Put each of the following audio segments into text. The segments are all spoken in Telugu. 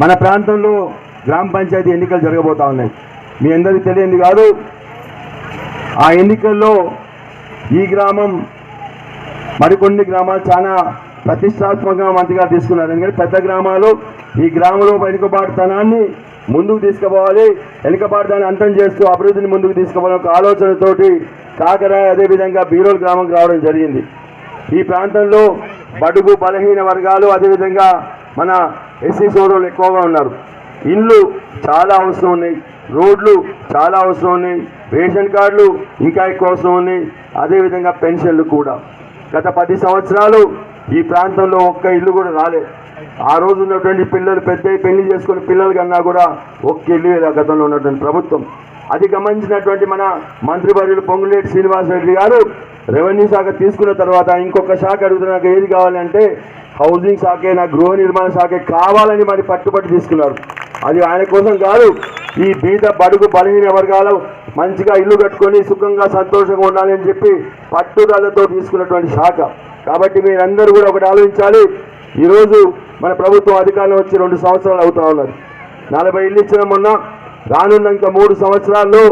మన ప్రాంతంలో గ్రామ పంచాయతీ ఎన్నికలు జరగబోతా ఉన్నాయి. మీ అందరికీ తెలియంది కాదు ఆ ఎన్నికల్లో ఈ గ్రామం మరికొన్ని గ్రామాలు చాలా ప్రతిష్టాత్మకంగా మంత్రిగా తీసుకున్నారు. ఎందుకంటే పెద్ద గ్రామాలు ఈ గ్రామంలో వెనుకబాటుతనాన్ని ముందుకు తీసుకుపోవాలి. వెనుకబాటుతనాన్ని అంతం చేస్తూ అభివృద్ధిని ముందుకు తీసుకుపోవాలని ఒక ఆలోచనతోటి కాకరాయ అదేవిధంగా బీరోల్ గ్రామంకి రావడం జరిగింది. ఈ ప్రాంతంలో బడుగు బలహీన వర్గాలు అదేవిధంగా మన ఎస్సీ సోదరులు ఎక్కువగా ఉన్నారు. ఇండ్లు చాలా అవసరం ఉన్నాయి. రోడ్లు చాలా అవసరం ఉన్నాయి. రేషన్ కార్డులు ఇంకా ఎక్కువ అవసరం ఉన్నాయి. అదేవిధంగా పెన్షన్లు కూడా. గత పది సంవత్సరాలు ఈ ప్రాంతంలో ఒక్క ఇల్లు కూడా రాలేదు ఆ రోజు ఉన్నటువంటి పిల్లలు పెద్ద పెళ్ళి చేసుకుని పిల్లలు కన్నా కూడా ఒక్క ఇల్లు లేదు గతంలో ఉన్నటువంటి ప్రభుత్వం. అది గమనించినటువంటి మన మంత్రివర్యులు పొంగులేటి శ్రీనివాసరెడ్డి గారు రెవెన్యూ శాఖ తీసుకున్న తర్వాత ఇంకొక శాఖ అడుగుతున్న నాకు ఏది కావాలంటే హౌసింగ్ శాఖే నా గృహ నిర్మాణ శాఖే కావాలని మరి పట్టుబట్టి తీసుకున్నారు. అది ఆయన కోసం కాదు ఈ బీద బడుగు బలహీన వర్గాలు మంచిగా ఇల్లు కట్టుకొని సుఖంగా సంతోషంగా ఉండాలి అని చెప్పి పట్టుదలతో తీసుకున్నటువంటి శాఖ. కాబట్టి మీరందరూ కూడా ఒకటి ఆలోచించాలి. ఈరోజు మన ప్రభుత్వం అధికారంలో వచ్చి రెండు సంవత్సరాలు అవుతా ఉన్నది. నలభై ఇల్లు ఇచ్చిన మొన్న రానున్న ఇంకా మూడు సంవత్సరాల్లో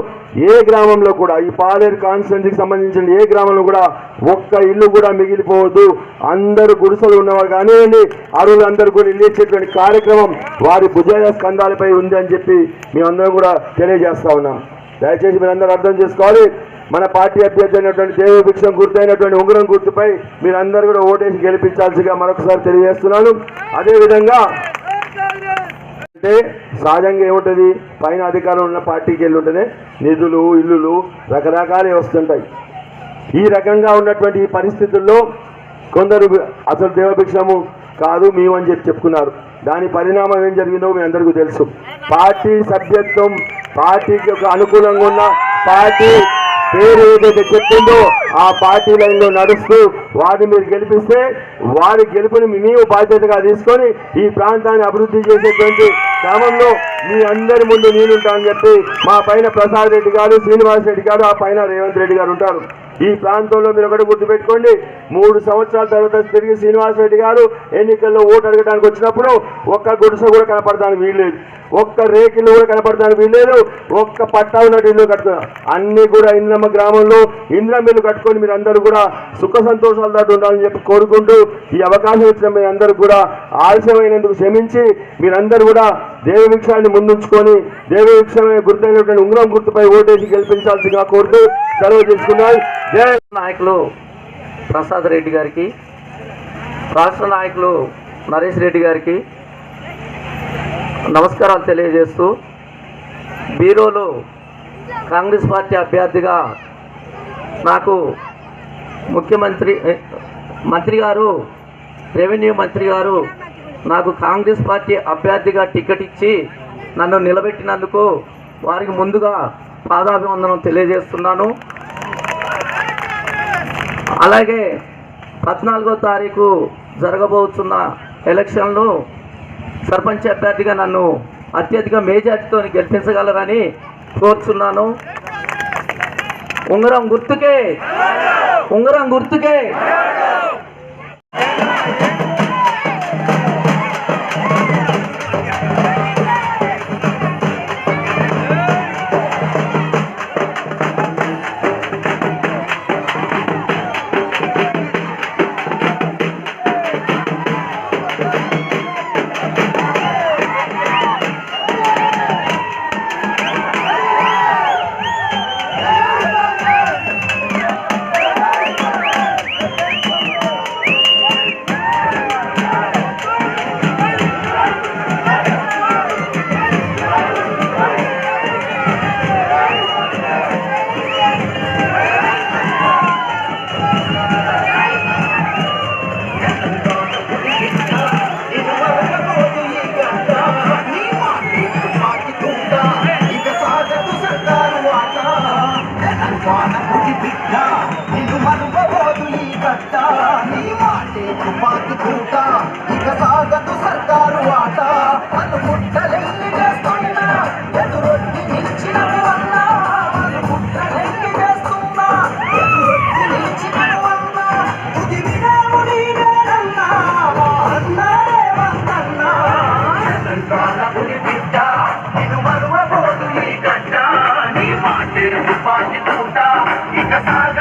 ఏ గ్రామంలో కూడా ఈ పాలేరు కాన్స్టిట్యున్సీకి సంబంధించిన ఏ గ్రామంలో కూడా ఒక్క ఇల్లు కూడా మిగిలిపోవద్దు. అందరూ గుడిసెలు ఉన్నవారు కానివ్వండి అరువులందరూ కూడా ఇల్లు ఇచ్చేటువంటి కార్యక్రమం వారి భుజాయ స్కంధాలపై ఉంది అని చెప్పి మేమందరం కూడా తెలియజేస్తా ఉన్నాం. దయచేసి మీరందరూ అర్థం చేసుకోవాలి. మన పార్టీ అభ్యర్థి అయినటువంటి దేవభిక్షం గుర్తైనటువంటి ఉంగరం గుర్తుపై మీరందరూ కూడా ఓటేసి గెలిపించాల్సిగా మరొకసారి తెలియజేస్తున్నాను. అదేవిధంగా అంటే సహజంగా ఏముంటుంది? పైన అధికారం ఉన్న పార్టీకి వెళ్ళి ఉంటేనే నిధులు ఇల్లులు రకరకాలే వస్తుంటాయి. ఈ రకంగా ఉన్నటువంటి ఈ పరిస్థితుల్లో కొందరు అసలు దేవభిక్షము కాదు మేమని చెప్పి చెప్పుకున్నారు. దాని పరిణామం ఏం జరిగిందో మీ అందరికీ తెలుసు. పార్టీ సభ్యత్వం పార్టీకి అనుకూలంగా ఉన్న పార్టీ పేరు ఏదైతే చెప్పిందో ఆ పార్టీ లైన్లో నడుస్తూ వారిని మీరు గెలిపిస్తే వారి గెలుపుని మేము బాధ్యతగా తీసుకొని ఈ ప్రాంతాన్ని అభివృద్ధి చేసేటువంటి క్రమంలో మీ అందరి ముందు నేనుంటానని చెప్పి మా పైన ప్రసాద్ రెడ్డి గారు శ్రీనివాస్ రెడ్డి గారు ఆ పైన రేవంత్ రెడ్డి గారు ఉంటారు. ఈ ప్రాంతంలో మీరు ఒకటి గుర్తుపెట్టుకోండి. మూడు సంవత్సరాల తర్వాత తిరిగి శ్రీనివాస రెడ్డి గారు ఎన్నికల్లో ఓటు అడగడానికి వచ్చినప్పుడు ఒక్క గుడిసె కూడా కనపడడానికి వీల్లేదు. ఒక్క రేకిల్లు కూడా కనపడడానికి వీల్లేదు. ఒక్క పట్టా ఉన్నట్టు ఇల్లు కట్టుకున్నారు అన్ని కూడా ఇంద్రమ్మ గ్రామంలో ఇంద్రమిల్లు కట్టుకొని మీరు అందరూ కూడా సుఖ సంతోషాలతో ఉండాలని చెప్పి కోరుకుంటూ ఈ అవకాశం ఇచ్చిన మీ అందరూ కూడా ఆలస్యమైనందుకు క్షమించి మీరందరూ కూడా దేవవృక్షాన్ని ముందుంచుకొని దేవవృక్షమే గుర్తైనటువంటి ఉంగరం గుర్తుపై ఓటేసి గెలిపించాల్సిగా కోరుతూ సెలవు తీసుకున్నారు జై నాయకులు ప్రసాద్ రెడ్డి గారికి రాష్ట్ర నాయకులు నరేష్ రెడ్డి గారికి నమస్కారాలు తెలియజేస్తూ బీరోలో కాంగ్రెస్ పార్టీ అభ్యర్థిగా నాకు ముఖ్యమంత్రి మంత్రి గారు రెవెన్యూ మంత్రి గారు నాకు కాంగ్రెస్ పార్టీ అభ్యర్థిగా టికెట్ ఇచ్చి నన్ను నిలబెట్టినందుకు వారికి ముందుగా పాదాభివందనం తెలియజేస్తున్నాను. అలాగే పద్నాలుగో తారీఖు జరగబోతున్న ఎలక్షన్లో సర్పంచ్ అభ్యర్థిగా నన్ను అత్యధిక మేజార్టీతో గెలిపించగలరని కోరుచున్నాను. ఉంగరం గుర్తుకే ఉంగరం గుర్తుకే. ఇక సాగదు Cantado